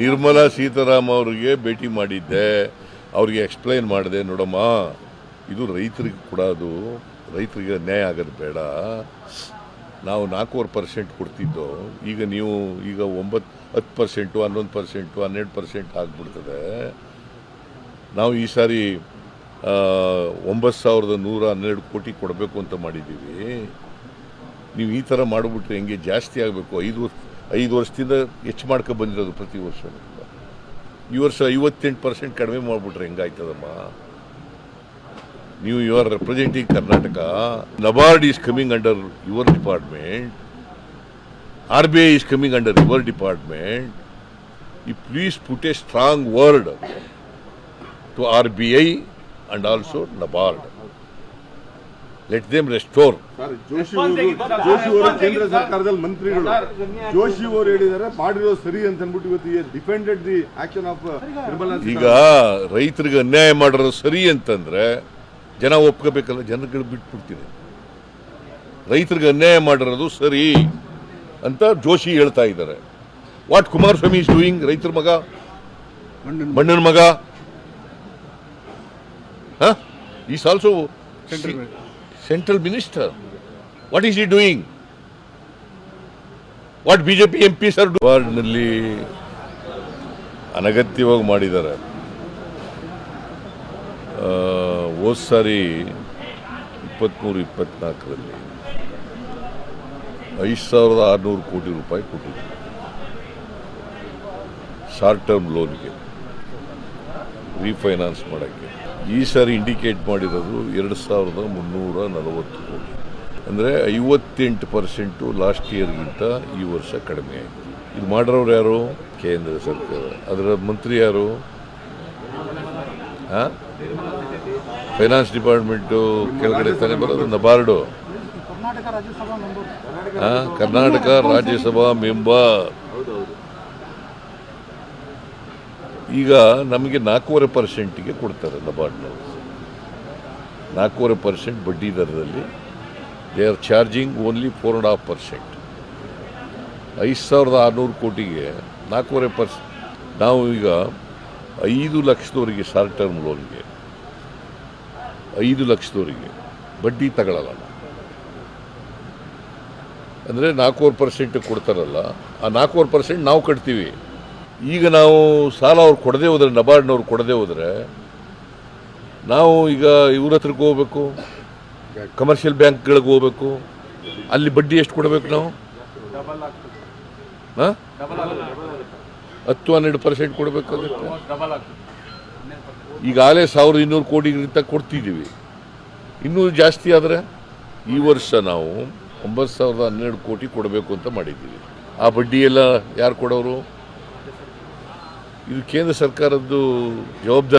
ನಿರ್ಮಲಾ ಸೀತಾರಾಮ್ ಅವರಿಗೆ ಭೇಟಿ ಮಾಡಿದ್ದೆ. ಅವ್ರಿಗೆ ಎಕ್ಸ್ಪ್ಲೈನ್ ಮಾಡಿದೆ, ನೋಡಮ್ಮ, ಇದು ರೈತರಿಗೆ ಅದು, ರೈತರಿಗೆ ನ್ಯಾಯ ಆಗೋದು ಬೇಡ. ನಾವು ನಾಲ್ಕೂವರೆ ಪರ್ಸೆಂಟ್ ಕೊಡ್ತಿದ್ದೋ, ಈಗ ನೀವು, ಈಗ ಒಂಬತ್ತು, ಹತ್ತು ಪರ್ಸೆಂಟು ಹನ್ನೊಂದು ಪರ್ಸೆಂಟು ಹನ್ನೆರಡು ಪರ್ಸೆಂಟ್ ಆಗಿಬಿಡ್ತದೆ. ನಾವು ಈ ಸಾರಿ ಒಂಬತ್ತು ಸಾವಿರದ ನೂರ ಹನ್ನೆರಡು ಕೋಟಿ ಕೊಡಬೇಕು ಅಂತ ಮಾಡಿದ್ದೀವಿ. ನೀವು ಈ ಥರ ಮಾಡಿಬಿಟ್ರೆ ಹೆಂಗೆ ಜಾಸ್ತಿ ಆಗಬೇಕು? ಐದು ಐದು ವರ್ಷದಿಂದ ಹೆಚ್ಚು ಮಾಡ್ಕೊ ಬಂದಿರೋದು ಪ್ರತಿ ವರ್ಷ. ಈ ವರ್ಷ ಐವತ್ತೆಂಟು ಪರ್ಸೆಂಟ್ ಕಡಿಮೆ ಮಾಡಿಬಿಟ್ರೆ ಹೆಂಗಾಯ್ತದಮ್ಮ? ನೀವು you are representing Karnataka NABARD is coming under your department R B I is coming under your department ಈ please put a strong word to R B I and also NABARD let them restore Joshi ಅವರು ಜೋಶಿ ಅವರು ಕೇಂದ್ರ ಸರ್ಕಾರದಲ್ಲಿ ಮಂತ್ರಿಗಳು. ಜೋಶಿ ಅವರು ಹೇಳಿದ್ದಾರೆ ಮಾಡಿರೋ ಸರಿ ಅಂತ ಅಂದ್ಬಿಟ್ಟು ಇವತ್ತು defended the action of Nirmala ಈಗ ರೈತರಿಗೆ ಅನ್ಯಾಯ ಮಾಡಿರೋ ಸರಿ ಅಂತಂದ್ರೆ ಜನ ಒಪ್ಕೋಬೇಕಲ್ಲ ಜನಗಳು ಬಿಟ್ಬಿಡ್ತೀನಿ. ರೈತರಿಗೆ ಅನ್ಯಾಯ ಮಾಡಿರೋದು ಸರಿ ಅಂತ ಜೋಶಿ ಹೇಳ್ತಾ ಇದ್ದಾರೆ. ವಾಟ್ ಕುಮಾರಸ್ವಾಮಿ ಇಸ್ ಡೂಯಿಂಗ್ ರೈತರ ಮಗ? ಮಣ್ಣನ ಮಗ. Is also central minister what is he doing what BJP M P sir ವಾರ್ಡ್ನಲ್ಲಿ ಅನಗತ್ಯವಾಗಿ ಮಾಡಿದ್ದಾರೆ. ಹೋದ್ ಸಾರಿ ಇಪ್ಪತ್ತ್ಮೂರು ಇಪ್ಪತ್ನಾಲ್ಕರಲ್ಲಿ ಐದು ಸಾವಿರದ ಆರುನೂರು ಕೋಟಿ ರೂಪಾಯಿ ಕೊಟ್ಟಿದ್ರು. ಶಾರ್ಟ್ ಟರ್ಮ್ ಲೋನ್ಗೆ ರೀಫೈನಾನ್ಸ್ ಮಾಡೋಕ್ಕೆ. ಈ ಸಾರಿ ಇಂಡಿಕೇಟ್ ಮಾಡಿರೋದು ಎರಡು ಸಾವಿರದ ಮುನ್ನೂರ ನಲವತ್ತು ಕೋಟಿ. ಅಂದರೆ ಐವತ್ತೆಂಟು ಪರ್ಸೆಂಟು ಲಾಸ್ಟ್ ಇಯರ್ಗಿಂತ ಈ ವರ್ಷ ಕಡಿಮೆ ಆಯಿತು. ಇದು ಮಾಡಿರೋರು ಯಾರು? ಕೇಂದ್ರ ಸರ್ಕಾರ. ಅದರ ಮಂತ್ರಿ ಯಾರು? ಹಾಂ ಫೈನಾನ್ಸ್ ಡಿಪಾರ್ಟ್ಮೆಂಟು ಕೆಳಗಡೆ ತಾನೇ ಬರೋದು? ನಬಾರ್ಡು. ಹಾಂ ಕರ್ನಾಟಕ ರಾಜ್ಯಸಭಾ ಮೆಂಬರ್. ಈಗ ನಮಗೆ ನಾಲ್ಕೂವರೆ ಪರ್ಸೆಂಟಿಗೆ ಕೊಡ್ತಾರೆ ನಬಾರ್ಡ್ನವರು ನಾಲ್ಕೂವರೆ ಪರ್ಸೆಂಟ್ ಬಡ್ಡಿ ದರದಲ್ಲಿ. They are charging only four and half percent ಐದು ಸಾವಿರದ ಆರುನೂರು ಕೋಟಿಗೆ ನಾಲ್ಕೂವರೆ ಪರ್ಸೆಂಟ್ ನಾವು ಈಗ ಐದು ಲಕ್ಷದವರಿಗೆ ಶಾರ್ಟ್ ಟರ್ಮ್ ಲೋನ್ಗೆ ಐದು ಲಕ್ಷದವರಿಗೆ ಬಡ್ಡಿ ತಗೊಳ್ಳಲ್ಲ. ಅಂದರೆ ನಾಲ್ಕೂವರೆ ಪರ್ಸೆಂಟ್ ಕೊಡ್ತಾರಲ್ಲ, ಆ ನಾಲ್ಕೂವರೆ ಪರ್ಸೆಂಟ್ ನಾವು ಕಟ್ತೀವಿ. ಈಗ ನಾವು ಸಾಲ ಅವ್ರು ಕೊಡದೆ ಹೋದ್ರೆ, ನಬಾರ್ಡ್ನವ್ರು ಕೊಡದೆ ಹೋದರೆ, ನಾವು ಈಗ ಇವ್ರ ಹತ್ರಕ್ಕೆ ಹೋಗ್ಬೇಕು ಕಮರ್ಷಿಯಲ್ ಬ್ಯಾಂಕ್ಗಳಿಗೆ ಹೋಗ್ಬೇಕು, ಅಲ್ಲಿ ಬಡ್ಡಿ ಎಷ್ಟು ಕೊಡಬೇಕು ನಾವು? ಹಾಂ? ಹತ್ತು ಹನ್ನೆರಡು ಪರ್ಸೆಂಟ್ ಕೊಡಬೇಕಾಗುತ್ತೆ ಈಗಾಗಲೇ ಸಾವಿರದ ಇನ್ನೂರು ಕೋಟಿಗಿಂತ ಕೊಡ್ತಿದ್ದೀವಿ. ಇನ್ನೂ ಜಾಸ್ತಿ ಆದರೆ ಈ ವರ್ಷ ನಾವು ಒಂಬತ್ತು ಸಾವಿರದ ಹನ್ನೆರಡು ಕೋಟಿ ಕೊಡಬೇಕು ಅಂತ ಮಾಡಿದ್ದೀವಿ. ಆ ಬಡ್ಡಿಯೆಲ್ಲ ಯಾರು ಕೊಡೋರು? ಇದು ಕೇಂದ್ರ ಸರ್ಕಾರದ್ದು ಜವಾಬ್ದಾರಿ